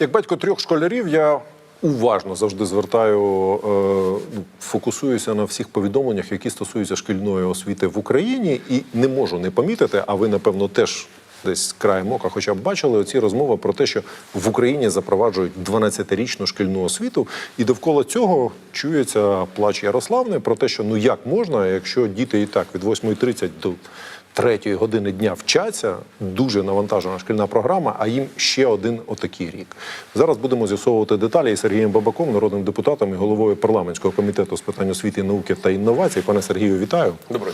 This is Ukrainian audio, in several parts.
Як батько трьох школярів, я уважно завжди звертаю, е, ну, фокусуюся на всіх повідомленнях, які стосуються шкільної освіти в Україні, і не можу не помітити, а ви, напевно, теж. Десь краєм ока, хоча б бачили оці розмови про те, що в Україні запроваджують 12-річну шкільну освіту, і довкола цього чується плач Ярославни про те, що ну як можна, якщо діти і так від 8.30 до третьої години дня вчаться, дуже навантажена шкільна програма, а їм ще один отакий рік. Зараз будемо з'ясовувати деталі із Сергієм Бабаком, народним депутатом і головою парламентського комітету з питань освіти, науки та інновацій. Пане Сергію, вітаю. Добре.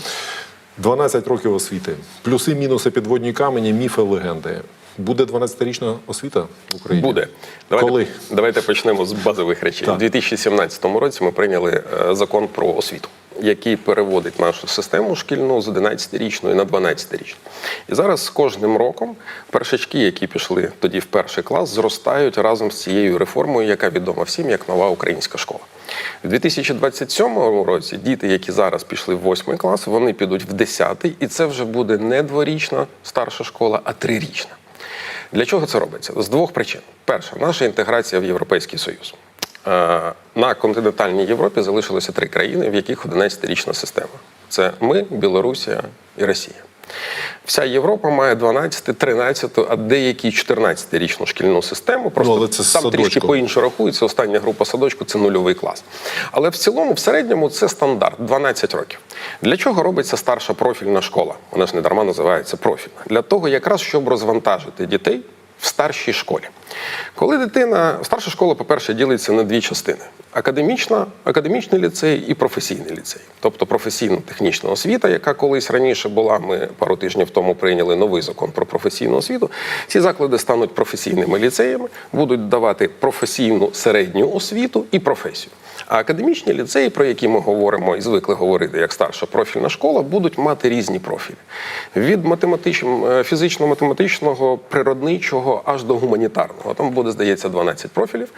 12 років освіти. Плюси, мінуси, підводні камені, міфи, легенди. Буде 12-річна освіта в Україні? Буде. Давайте, Коли? давайте почнемо з базових речей. Так. У 2017 році ми прийняли е, закон про освіту, який переводить нашу систему шкільну з 11-річної на 12-річну. І зараз з кожним роком першачки, які пішли тоді в перший клас, зростають разом з цією реформою, яка відома всім як нова українська школа. У 2027 році діти, які зараз пішли в 8 клас, вони підуть в 10, і це вже буде не дворічна старша школа, а трирічна. Для чого це робиться? З двох причин. Перша, наша інтеграція в Європейський Союз. Е, На континентальній Європі залишилося три країни, в яких 11-річна система: це ми, Білорусія і Росія. Вся Європа має 12, 13, а деякі 14-річну шкільну систему. Просто Ну, але це там трішки по-іншому рахується. Остання група садочку це нульовий клас. Але в цілому, в середньому, це стандарт 12 років. Для чого робиться старша профільна школа? Вона ж не дарма називається профільна. Для того, якраз щоб розвантажити дітей в старшій школі. Коли дитина, старша школа, по-перше, ділиться на дві частини: академічна, академічний ліцей і професійний ліцей. Тобто професійно-технічна освіта, яка колись раніше була. Ми пару тижнів тому прийняли новий закон про професійну освіту. Ці заклади стануть професійними ліцеями, будуть давати професійну середню освіту і професію. А академічні ліцеї, про які ми говоримо і звикли говорити як старша профільна школа, будуть мати різні профілі: від математичного, фізично-математичного, природничого аж до гуманітарного. Там буде, здається, 12 профілів.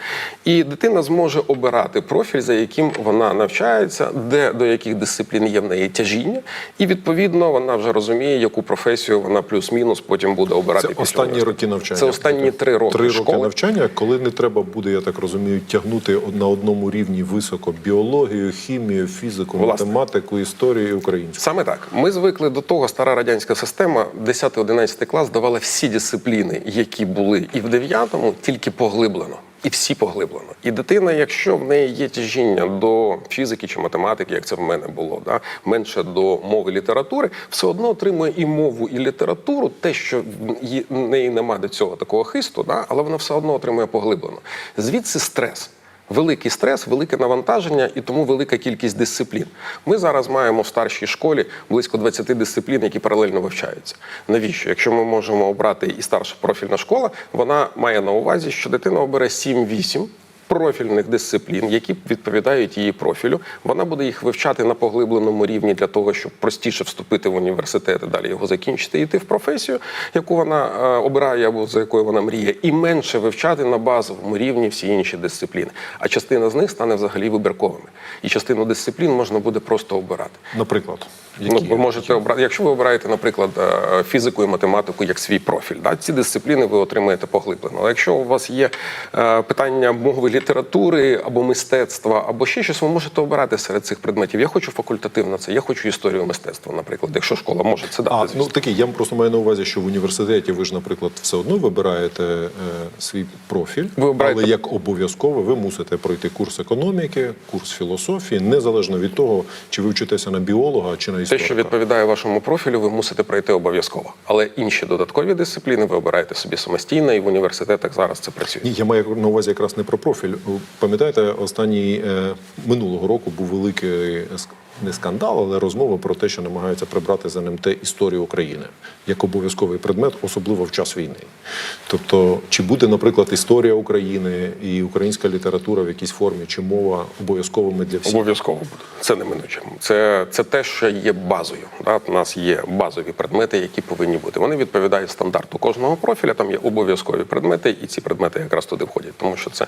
І дитина зможе обирати профіль, за яким вона навчається, де до яких дисциплін є в неї тяжіння, і відповідно вона вже розуміє, яку професію вона плюс-мінус потім буде обирати. Це останні роки навчання. Це останні три роки Три роки школи. навчання, коли не треба буде, я так розумію, тягнути на одному рівні високо біологію, хімію, фізику, Власне. математику, історію і українську. Саме так. Ми звикли до того, стара радянська система 10-11 клас давала всі дисципліни, які були і в 9-му, тільки поглиблено. І всі поглиблено. І дитина, якщо в неї є тяжіння до фізики чи математики, як це в мене було, да, менше до мови літератури, все одно отримує і мову, і літературу, те, що в неї немає до цього такого хисту, да, але вона все одно отримує поглиблено. Звідси стрес. Великий стрес, велике навантаження і тому велика кількість дисциплін. Ми зараз маємо в старшій школі близько 20 дисциплін, які паралельно вивчаються. Навіщо? Якщо ми можемо обрати і старша профільна школа, вона має на увазі, що дитина обере 7-8 профільних дисциплін, які відповідають її профілю. Вона буде їх вивчати на поглибленому рівні для того, щоб простіше вступити в університет і далі його закінчити і йти в професію, яку вона е, обирає або за якою вона мріє, і менше вивчати на базовому рівні всі інші дисципліни. А частина з них стане взагалі вибірковими. І частину дисциплін можна буде просто обирати. Наприклад, Ну, ви можете обрати, якщо ви обираєте, наприклад, е, фізику і математику як свій профіль, да, ці дисципліни ви отримаєте поглиблено. Але якщо у вас є е, питання мови літератури або мистецтва, або ще щось, ви можете обирати серед цих предметів. Я хочу факультативно це, я хочу історію мистецтва, наприклад, якщо школа може це дати. А, звісно. ну такий, я просто маю на увазі, що в університеті ви ж, наприклад, все одно вибираєте е, свій профіль, Ви обираєте- але як обов'язково ви мусите пройти курс економіки, курс філософії, незалежно від того, чи ви вчитеся на біолога чи на Те, що відповідає вашому профілю, ви мусите пройти обов'язково. Але інші додаткові дисципліни ви обираєте собі самостійно, і в університетах зараз це працює. Ні, я маю на увазі якраз не про профіль. Пам'ятаєте, останній е, минулого року був великий не скандал, але розмова про те, що намагаються прибрати з НМТ історію України як обов'язковий предмет, особливо в час війни. Тобто, чи буде, наприклад, історія України і українська література в якійсь формі, чи мова обов'язковими для всіх? Обов'язково буде. Це неминуче. Це, це те, що є базою. Да? У нас є базові предмети, які повинні бути. Вони відповідають стандарту кожного профіля. Там є обов'язкові предмети, і ці предмети якраз туди входять, тому що це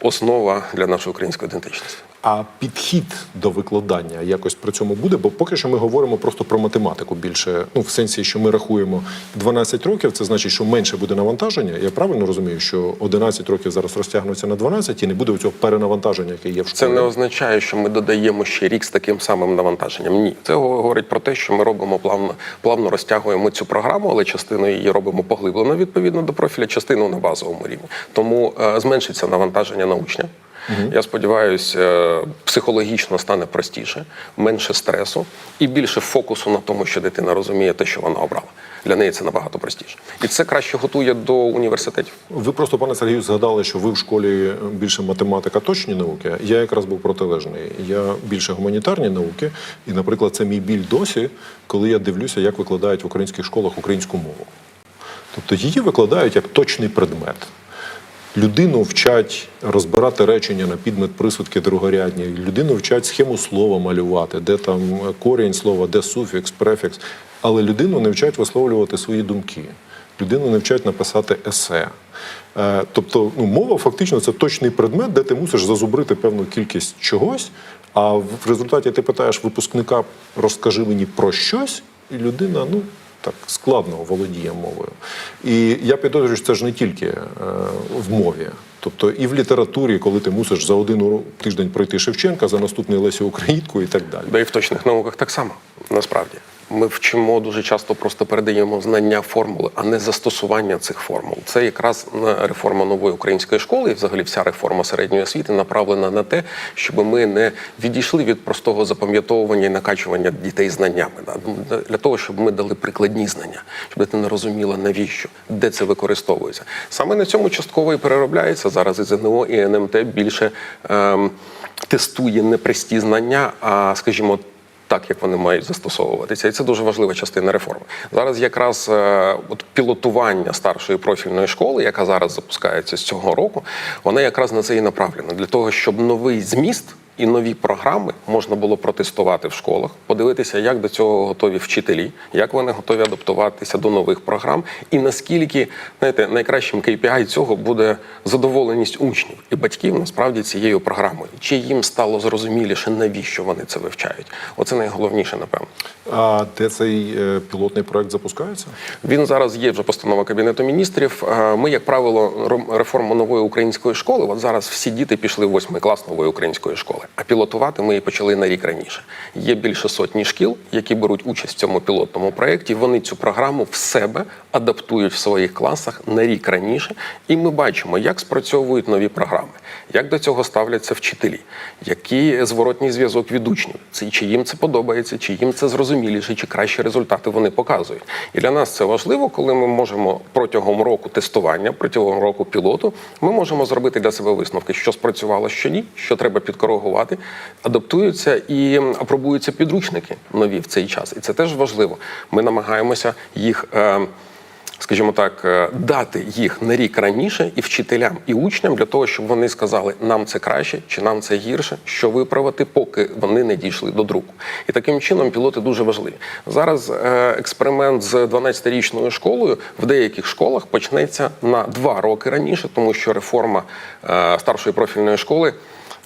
основа для нашої української ідентичності. А підхід до викладання якось при цьому буде, бо поки що ми говоримо просто про математику більше. Ну, в сенсі, що ми рахуємо 12 років, це значить, що менше буде навантаження. Я правильно розумію, що 11 років зараз розтягнуться на 12 і не буде цього перенавантаження, яке є в школі. Це не означає, що ми додаємо ще рік з таким самим навантаженням. Ні, це говорить про те, що ми робимо плавно, плавно розтягуємо цю програму, але частину її робимо поглиблено відповідно до профіля, частину на базовому рівні. Тому е, зменшиться навантаження на учня. Я сподіваюся, психологічно стане простіше, менше стресу і більше фокусу на тому, що дитина розуміє те, що вона обрала. Для неї це набагато простіше, і це краще готує до університетів. Ви просто, пане Сергію, згадали, що ви в школі більше математика точні науки. Я якраз був протилежний. Я більше гуманітарні науки, і, наприклад, це мій біль досі, коли я дивлюся, як викладають в українських школах українську мову. Тобто її викладають як точний предмет. Людину вчать розбирати речення на підмет присудки другорядні. Людину вчать схему слова малювати, де там корінь слова, де суфікс, префікс. Але людину не вчать висловлювати свої думки. Людину не вчать написати есе. Е, Тобто, ну, мова фактично це точний предмет, де ти мусиш зазубрити певну кількість чогось. А в результаті ти питаєш випускника, розкажи мені про щось, і людина, ну так складно володіє мовою. І я підозрюю, що це ж не тільки е, в мові. Тобто і в літературі, коли ти мусиш за один тиждень пройти Шевченка, за наступний Лесю Українку і так далі. Да і в точних науках так само, насправді. Ми вчимо дуже часто, просто передаємо знання формули, а не застосування цих формул. Це якраз реформа нової української школи, і взагалі вся реформа середньої освіти направлена на те, щоб ми не відійшли від простого запам'ятовування і накачування дітей знаннями. Ну, Для того, щоб ми дали прикладні знання, щоб дитина розуміла, навіщо, де це використовується. Саме на цььому частково і переробляється зараз і ЗНО, і НМТ більше ем, тестує не прості знання, а скажімо так, як вони мають застосовуватися, і це дуже важлива частина реформи. Зараз якраз е, от пілотування старшої профільної школи, яка зараз запускається з цього року, вона якраз на це і направлена для того, щоб новий зміст. І нові програми можна було протестувати в школах, подивитися, як до цього готові вчителі, як вони готові адаптуватися до нових програм, і наскільки знаєте, найкращим KPI цього буде задоволеність учнів і батьків насправді цією програмою, чи їм стало зрозуміліше, навіщо вони це вивчають. Оце найголовніше, напевно. А де цей е, пілотний проект запускається? Він зараз є вже постанова кабінету міністрів. Е, Ми, як правило, реформу нової української школи. От зараз всі діти пішли в восьмий клас нової української школи. А пілотувати ми її почали на рік раніше. Є більше сотні шкіл, які беруть участь в цьому пілотному проєкті. Вони цю програму в себе адаптують в своїх класах на рік раніше. І ми бачимо, як спрацьовують нові програми, як до цього ставляться вчителі, який зворотній зв'язок від учнів, це чи їм це подобається, чи їм це зрозуміліше, чи кращі результати вони показують. І для нас це важливо, коли ми можемо протягом року тестування, протягом року пілоту, ми можемо зробити для себе висновки, що спрацювало, що ні, що треба підкоригувати, адаптуються і апробуються підручники нові в цей час. І це теж важливо. Ми намагаємося їх. Е, скажімо так, е, дати їх на рік раніше і вчителям, і учням для того, щоб вони сказали, нам це краще чи нам це гірше, що виправити, поки вони не дійшли до друку. І таким чином пілоти дуже важливі. Зараз е, експеримент з 12-річною школою в деяких школах почнеться на два роки раніше, тому що реформа е, старшої профільної школи.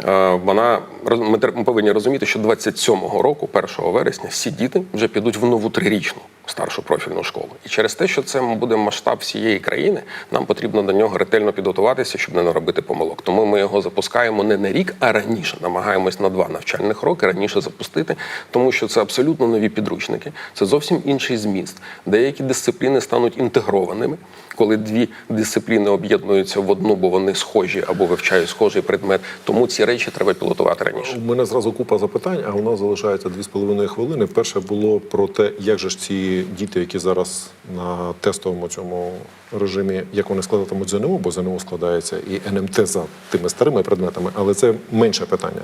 Е, Вона ми повинні розуміти, що 27-го року, 1 вересня, всі діти вже підуть в нову трирічну старшу профільну школу. І через те, що це буде масштаб всієї країни, нам потрібно до нього ретельно підготуватися, щоб не наробити помилок. Тому ми його запускаємо не на рік, а раніше. Намагаємось на два навчальних роки раніше запустити, тому що це абсолютно нові підручники, це зовсім інший зміст. Деякі дисципліни стануть інтегрованими, коли дві дисципліни об'єднуються в одну, бо вони схожі або вивчають схожий предмет. Тому ці речі треба пілотувати раніше. У мене зразу купа запитань, а у нас залишається дві з половиною хвилини. Перше було про те, як же ж ці діти, які зараз на тестовому цьому режимі, як вони складатимуть ЗНО, бо ЗНО складається і НМТ за тими старими предметами, але це менше питання.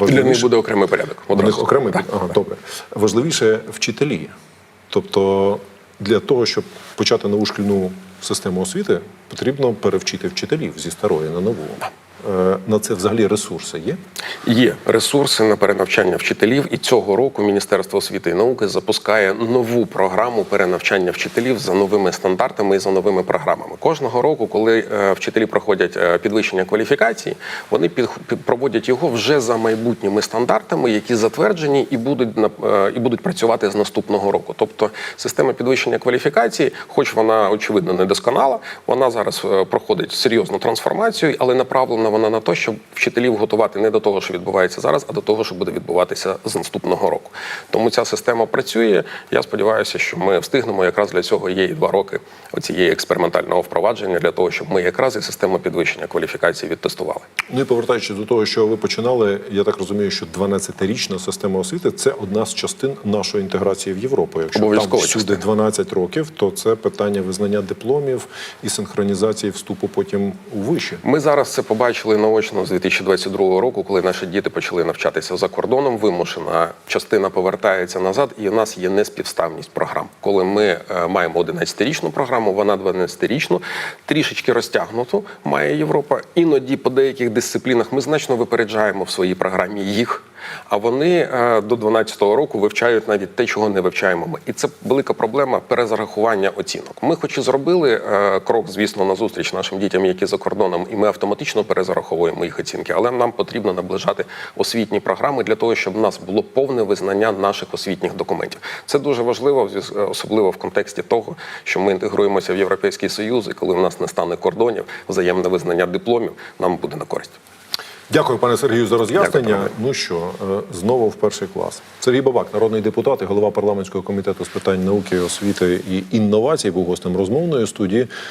Для них буде окремий порядок. Одразу. окремий Так. ага, добре. Важливіше вчителі. Тобто для того, щоб почати нову шкільну систему освіти, потрібно перевчити вчителів зі старої на нову. Е, на це взагалі ресурси є? Є ресурси на перенавчання вчителів, і цього року Міністерство освіти і науки запускає нову програму перенавчання вчителів за новими стандартами і за новими програмами. Кожного року, коли е, вчителі проходять е, підвищення кваліфікації, вони проводять його вже за майбутніми стандартами, які затверджені і будуть і будуть працювати з наступного року. Тобто система підвищення кваліфікації, хоч вона очевидно не досконала, вона зараз проходить серйозну трансформацію, але направлена вона на те, щоб вчителів готувати не до того, що відбувається зараз, а до того, що буде відбуватися з наступного року. Тому ця система працює. Я сподіваюся, що ми встигнемо. Якраз для цього є і два роки оцієї експериментального впровадження для того, щоб ми якраз і систему підвищення кваліфікації відтестували. Ну і повертаючись до того, що ви починали, я так розумію, що 12-річна система освіти це одна з частин нашої інтеграції в Європу. Якщо там всюди частина. 12 років, то це питання визнання дипломів і синхронізації вступу потім у виші. Ми зараз це побачили наочно з 2022 року, коли наші діти почали навчатися за кордоном. Вимушена частина повертається назад, і у нас є неспівставність програм. Коли ми е, маємо 11-річну програму, вона 12-річну, трішечки розтягнуту має Європа. Іноді по деяких дисциплінах ми значно випереджаємо в своїй програмі їх. А вони е, до 12-го року вивчають навіть те, чого не вивчаємо ми. І це велика проблема перезарахування оцінок. Ми, хоч і зробили е, крок, звісно, на зустріч нашим дітям, які за кордоном, і ми автоматично перезараховуємо їх оцінки, але нам потрібно наближати освітні програми для того, щоб в нас було повне визнання наших освітніх документів. Це дуже важливо, особливо в контексті того, що ми інтегруємося в Європейський Союз, і коли в нас не стане кордонів, взаємне визнання дипломів нам буде на користь. Дякую, пане Сергію, за роз'яснення. Дякую, ну що, е, знову в перший клас. Сергій Бабак, народний депутат і голова парламентського комітету з питань науки, освіти і інновацій, був гостем розмовної студії.